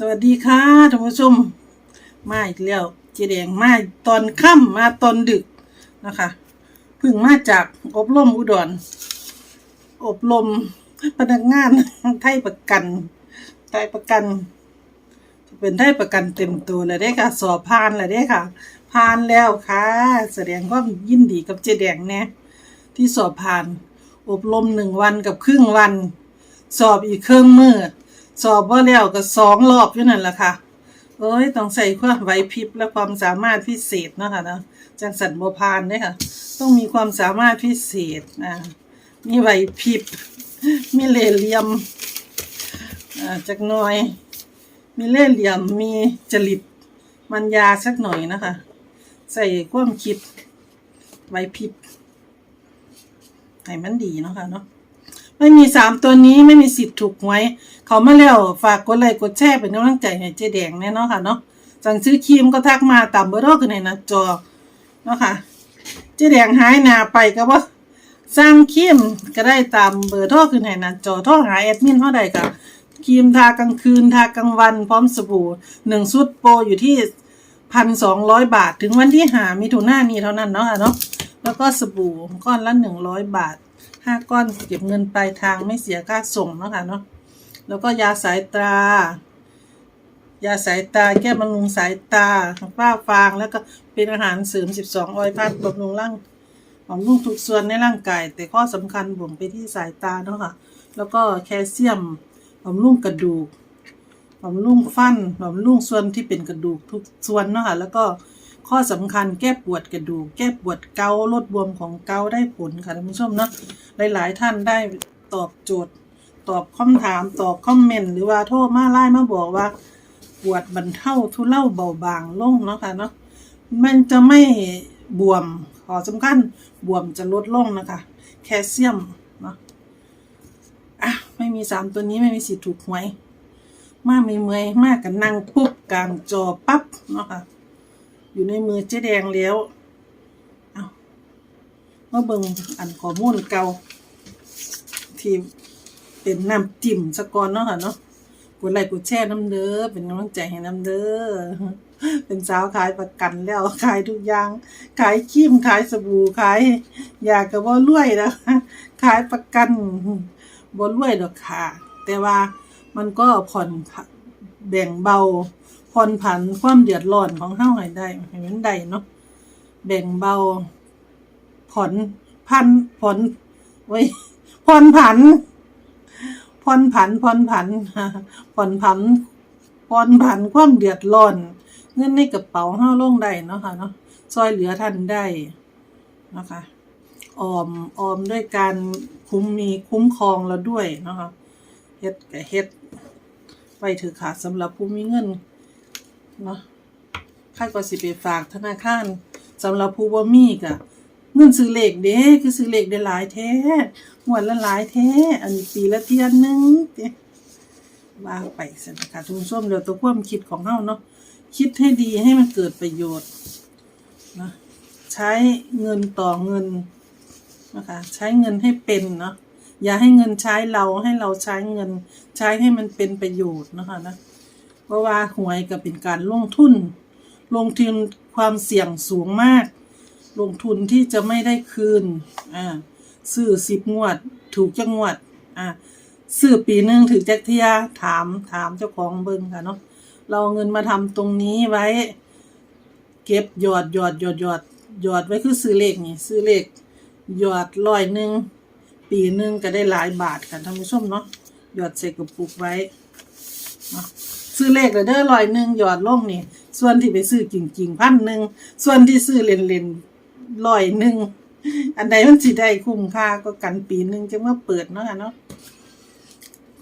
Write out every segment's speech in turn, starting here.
สวัสดีค่ะท่านผู้ชมมาอีกแล้วเจแดงมาตอนค่ำมาตอนดึกนะคะเพิ่งมาจากอบรมอุดร อบรมพนักงานไทยประกันไทยประกัน เป็นไทยประกันเต็มตัวเลยได้ค่ะสอบผ่านเลยได้ค่ะผ่านแล้วค่ะ แสดงความยินดีกับเจแดงแน่ที่สอบผ่าน อบรมหนึ่งวันกับครึ่งวัน สอบอีกครึ่งมือ สอบว่าแล้วก็สองรอบอยู่นั่นแหละค่ะเอ้ยต้องใส่ความไหวพริบและความสามารถพิเศษเนาะค่ะนะจังสันบพานเด้ค่ะ ต้องมีความสามารถพิเศษอ่ามีไหวพริบมีเล่เหลี่ยมอ่าจักหน่อย มีเล่เหลี่ยมมีจริตมันยาสักหน่อยนะคะ ใส่ความคิดไหวพริบให้มันดีเนาะค่ะเนาะ ไม่มีสามตัวนี้ไม่มีสิทธิ์ถูกหวย เขามาแล้วฝากกดไลค์กดแชร์เป็นกำลังใจให้เจ๊แดงแน่นาะค่ะเนาะสั่งซื้อครีมก็ทักมาตามเบอร์โทรขึ้นในหน้าจอเนาะค่ะเจ๊แดงหายหนาไปก็ว่าสั่งครีมก็ได้ตามเบอร์โทรขึ้นในหน้าจอโทรหาแอดมินเท่าใดค่ะครีมทากลางคืนทากลางวันพร้อมสบู่หนึ่งชุดโปรอยู่ที่พันสองร้อยบาท ถึงวันที่หามิถุนายนนี้เท่านั้นเนาะค่ะเนาะแล้วก็สบู่ก้อนละหนึ่งร้อยบาท ห้าก้อนเก็บเงินปลายทางไม่เสียค่าส่งเนาะค่ะเนาะแล้วก็ยาสายตายาสายตาแก้บำรุงสายตาฝ้าฟางแล้วก็เป็นอาหารเสริม 12 ออยพัดบำรุงร่างบำรุงทุกส่วนในร่างกาย แต่ข้อสำคัญบ่งไปที่สายตาเนาะค่ะ แล้วก็แคลเซียมบำรุงกระดูกบำรุงฟันบำรุงส่วนที่เป็นกระดูกทุกส่วนเนาะค่ะแล้วก็ ข้อสำคัญแก้ปวดกระดูก แก้ปวดเกาลดบวมของเกาได้ผลค่ะท่านผู้ชมเนาะหลาย ๆ ท่านได้ตอบโจทย์ ตอบคำถามตอบคอมเมนต์หรือว่าโทรมาไล่มาบอกว่า ปวดบรรเทาทุเลาเบาบางลงเนาะค่ะเนาะมันจะไม่บวมขอสำคัญบวมจะลดลงนะคะ แคลเซียมเนาะอะไม่มีสามตัวนี้ไม่มีสิทธิ์ถูกหวยมากมีเมยมากกันนั่งปุ๊บกลางจอปั๊บเนาะค่ะ อยู่ในมือเจ๊แดงแล้ว เอามาเบิ่งอันข้อมูลเก่า ที่เป็นน้ำจิ้มสกอนเนาะค่ะเนาะกดไลค์กดแชร์น้ำเด้อเป็นกำลังใจให้น้ำเด้อเป็นสาวขายประกันแล้วขายทุกอย่าง ขายครีมขายสบู่ขายยากับบ่รวยนะขายประกันบ่รวยดอกค่ะ แต่ว่ามันก็ผ่อนผันแบ่งเบา ผ่อนผันความเดือดร้อนของเฮาให้ได้ให้มันได้เนาะแบ่งเบาผ่อนพันผ่อนไว้ยผ่อนผันผ่อนผันผ่อนผันผ่อนผันผ่อนผันความเดือดร้อนเงินในกระเป๋าเฮาลงได้เนาะค่ะเนาะซอยเหลือท่านได้นะคะออมออมด้วยการคุ้มมีคุ้มครองเราด้วยเนาะคะเฮ็ดกับเฮ็ดไว้เถอะค่ะสำหรับผู้มีเงิน เนาะค่าก็สิไปฝากธนาคารสำหรับผู้บ่มีก็เงินซื้อเลขเด้คือซื้อเลขได้หลายแท้งวดละหลายแท้ อันนี้ปีละเที่ยหนึงเด้ว่าไปสินะคะทุกผู้มเดี๋ยวตัวความคิดของเฮาเนาะคิดให้ดีให้มันเกิดประโยชน์นะใช้เงินต่อเงินนะคะใช้เงินให้เป็นเนาะอย่าให้เงินใช้เราให้เราใช้เงิน ใช้ให้มันเป็นประโยชน์นะคะนะ เพราะว่าหวยก็เป็นการลงทุน ลงทุนความเสี่ยงสูงมาก ลงทุนที่จะไม่ได้คืนอ่าซื้อสิบงวด ถูกจังงวดอ่าซื้อปีหนึ่งถือแจักเทียถามถามเจ้าของเบิ่งค่ะเนาะเราเงินมาทำตรงนี้ไว้ เก็บหยอดหยอดหยอดหยอดหยอดไว้คือซื้อเลขนี่ซื้อเลขหยอดร้อยหนึ่งปีหนึ่งก็ได้หลายบาทค่ะท่านผู้ชมเนาะหยอดใส่กระปุกไว้เนาะ ซื้อเลขเลยเด้อร้อยหนึ่งหยอดลงนี่ ส่วนที่ไปซื้อจริงๆพันหนึ่งส่วนที่ซื้อเล่นๆร้อยหนึ่งอันใดมันสิได้คุ้มค่าก็กันปีหนึ่งจะมาเปิดเนาะค่ะเนาะ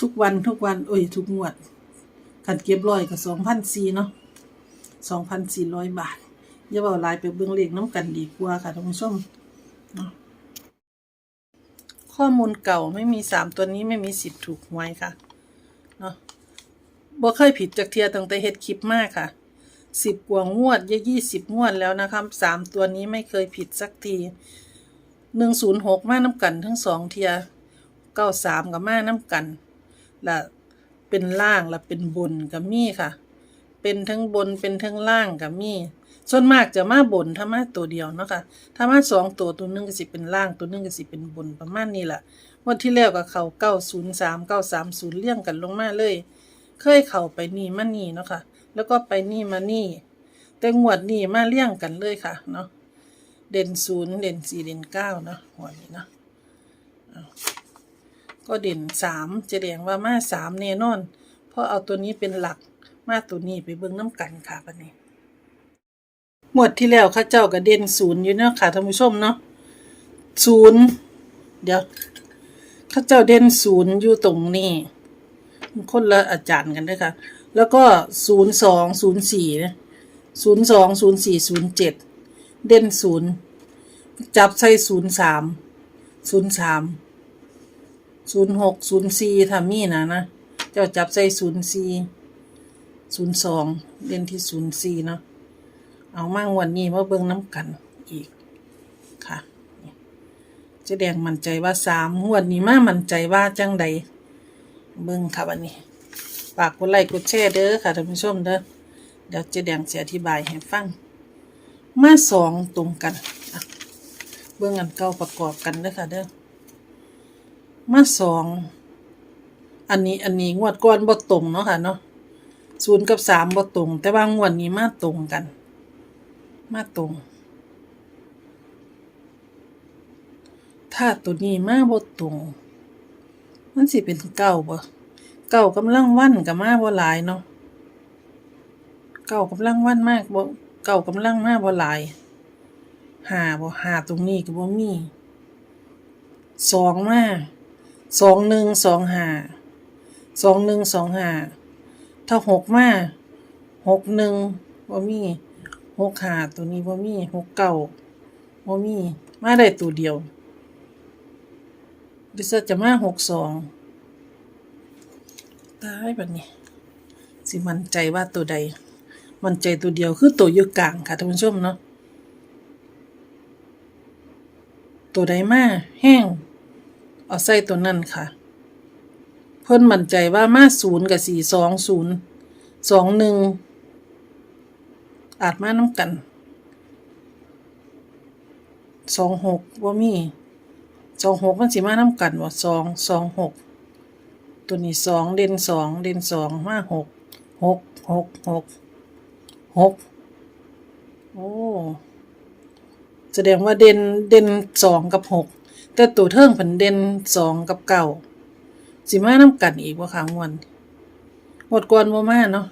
ทุกวันทุกวันโอ้ยทุกงวดขันเก็บร้อยก็สองพันสี่เนาะสองพันสี่ร้อยบาทอย่าเอาหลายไปเบิ่งเลขน้ำกันดีกว่าค่ะท่านผู้ชมเนาะข้อมูลเก่าไม่มีสามตัวนี้ไม่มีสิทธิ์ถูกหวยค่ะเนาะ บ่เคยผิดจากเทียตั้งแต่เฮ็ดคลิปมากค่ะสิบกว่างวดยี่ยี่สิบงวดแล้วนะครับสามตัวนี้ไม่เคยผิดสักทีหนึ่งศูนย์หกมาน้ำกันทั้งสองเทียเก้าสามกับมาน้ำกันละเป็นล่างและเป็นบนกับมี่ค่ะ เป็นทั้งบนเป็นทั้งล่างกับมี่ส่วนมากจะมาบนถ้ามาตัวเดียวเนาะค่ะถ้ามาสองตัวตัวหนึงก็สิเป็นล่างตัวหนึงก็สิเป็นบนประมาณนี้แหละวันที่แล้วก็เขาเก้าศูนย์สามเก้าสามศูนย์เลี่ยงกันลงมาเลย เคยเข้าไปนี่มานี่เนาะค่ะ แล้วก็ไปนี่มานี่ แต่งวดนี่มาเลี่ยงกันเลยค่ะเนาะ เด่นศูนย์เด่นสี่เด่นเก้าเนาะหัวนี้เนาะก็เด่นสามจะแดงว่ามาสามแน่นอน เพราะเอาตัวนี้เป็นหลัก มาตัวนี้ไปเบิ่งน้ำกันค่ะปันนี้หมวดที่แล้วข้าเจ้าก็เด่นศูนย์อยู่เนาะค่ะท่านผู้ชมเนาะศูนย์เดี๋ยวข้าเจ้าเด่นศูนย์อยู่ตรงนี้ คนละอาจารย์กันด้วยค่ะ แล้วก็ศูนย์สองศูนย์สี่นะศูนย์สองศูนย์สี่ศูนย์เจ็ดเด่นศูนย์จับใส่ศูนย์สามศูนย์สามศูนย์หกศูนย์สี่ทำนี่นะนะ เจ้าจับใส่ศูนย์สี่ศูนย์สองเด่นที่ศูนย์สี่เนาะเอามั่งวันนี้มาเบิ่งน้ำกันอีกค่ะจะแดงมั่นใจว่าสามงวดนี้มามั่นใจว่าจังใด เบิ่งค่ะวันนี้ฝากกดไลค์กดแชร์เด้อค่ะท่านผู้ชมเด้อเดี๋ยวเจ๊แดงจะอธิบายให้ฟัง มาสองตรงกันเบิ่งอันเก่าประกอบกันเด้อค่ะเด้อมาสองอันนี้อันนี้งวดก่อนบ่ตรงเนาะค่ะเนาะศูนย์กับสามบ่ตรง แต่ว่างวดนี้มาตรงกัน มาตรง ถ้าตัวนี้มาบ่ตรง มันสิเป็นเก้าบ่เก้ากำลังวันกับมาบ่หลายเนาะเก้ากำลังวันมากบ่เก้ากำลังมาบ่หลายหาบ่หาตรงนี้ก็บ่มีสองมาสองหนึ่งสองหาสองหนึ่งสองหาถ้าหกมาหกหนึ่งบ่มีหกหาตัวนี้บ่มีหกเก้าบ่มีมาได้ตัวเดียว ดิฉันจะมาหกสองตายแบบนี้ สิมันใจว่าตัวใด มันใจตัวเดียวคือตัวอยู่กลางค่ะท่านผู้ชมเนาะตัวใดมาแห้ง เอาใส่ตัวนั่นค่ะ เพิ่นมั่นใจว่ามาศูนย์กับสี่สองศูนย์สองหนึ่งอาจมาน้ำกันสองหกว่ามี สองหกมันสิมาน้ำกันว่าสองสองหกตัวนี้สองเด่นสองเด่นสองมาหกหกหกหกหกโอ้แสดงว่าเด่นเด่นสองกับหกแต่ตัวเทิงผันเด่นสองกับเก้าสิมาน้ำกันอีกว่าค่ะงวนหมดก่อนว่ามาเนาะ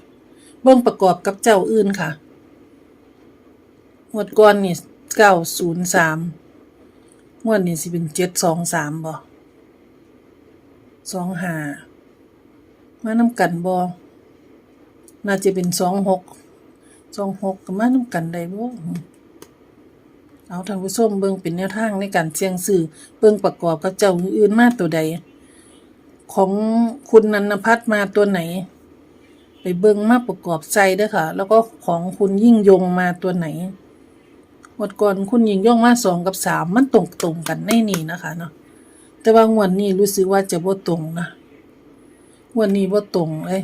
เบิ่งประกอบกับเจ้าอื่นค่ะหมดก่อนนี่เก้าศูนย์สาม งวดนี้สิเป็นเจ็ดสองสามบ่สองห้ามาน้ำกันบ่น่าจะเป็นสองหกสองหกก็มาน้ำกันได้บ่เอาทางผู้ชมเบิ่งเป็นแนวทางในการเสี่ยงซื้อเบิ่งประกอบกับเจ้าอื่นมาตัวใด ของคุณนันพัฒน์มาตัวไหน ไปเบิ่งมาประกอบใส่เด้อค่ะ แล้วก็ของคุณยิ่งยงมาตัวไหน งวดก่อนคุณยิงย่องมาสองกับสามมันตรงตรงกันในนี่นะคะเนาะแต่ว่างวดนี้รู้สึกว่าจะบ่ตรงนะงวดนี้บ่ตรงเลย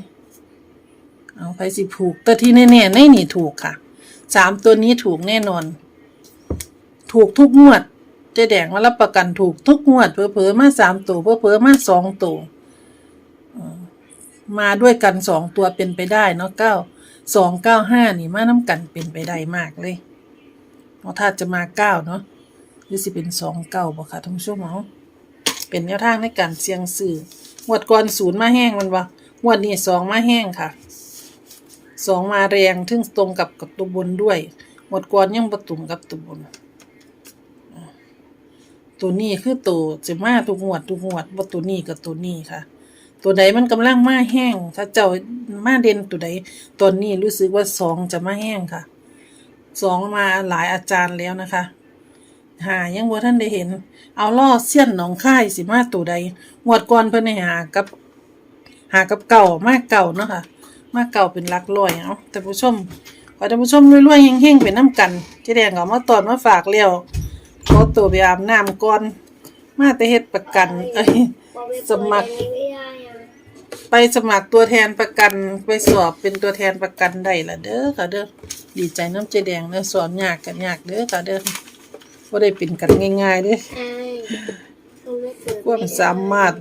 เอาไปสิผูก แต่ที่แน่ๆในนี่ถูกค่ะสามตัวนี้ถูกแน่นอน ถูกทุกงวดเจ๊แดงมารับประกันถูกทุกงวดเผลอๆมาสามตัวเผลอๆมาสองตัวมมาด้วยกันสองตัวเป็นไปได้เนาะเก้าสองเก้าห้านี่มาน้ำกันเป็นไปได้มากเลย เพราะถ้าจะมาเก้าเนาะหรือสิเป็นสองเก้าบ่ค่ะท่านผู้ชมเอาเป็นแนวทางในการเสี่ยงซื้องวดก่อนศูนย์มาแห้งมันบ่งวดนี้สองมาแห้งค่ะสองมาแรงถึงตรงกับกับตัวบนด้วยงวดก่อนยังบ่ตรงกับตัวบน ตัวนี้คือตัวจะมาทุกงวดทุกงวดบ่าตัวนี้กับตัวนี้ค่ะ ตัวใดมันกำลังมาแห้ง ถ้าเจ้ามาเด่นตัวใดตัวนี้รู้สึกว่าสองจะมาแห้งค่ะ สองมาหลายอาจารย์แล้วนะคะหายังบ่ท่านได้เห็น เอาล่อเสี้ยนหนองค่ายสิมาตัวใดงวดก่อนเพิ่นให้หากับ หากับเก่ามากเก่าเนาะค่ะ มากเก่าเป็นหลักร้อยเอาแต่ผู้ชมขอท่านผู้ชมรวยๆเฮงๆเป็นน้ำกันเจ๊แดงก็เอามาตอนมาฝากแล้วขอตัวไปอาบน้ำก่อน มาแต่เฮ็ดประกันเอ้ยสมัคร ไปสมัครตัวแทนประกันไปสอบเป็นตัวแทนประกันได้ละเด้อค่ะเด้อดีใจน้ำเจแดงเด้อสอนยากกันยากเด้อค่ะเด้อบ่ได้เป็นกันง่ายๆเด้อใช่เขาไม่เปิดความสามารถ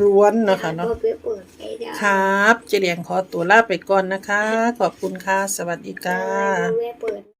ร้วนๆเนาะค่ะเนาะเขาไปเปิดให้ได้ครับเจแดงขอตัวลาไปก่อนนะคะ ขอบคุณค่ะ สวัสดีค่ะเขาไม่เปิด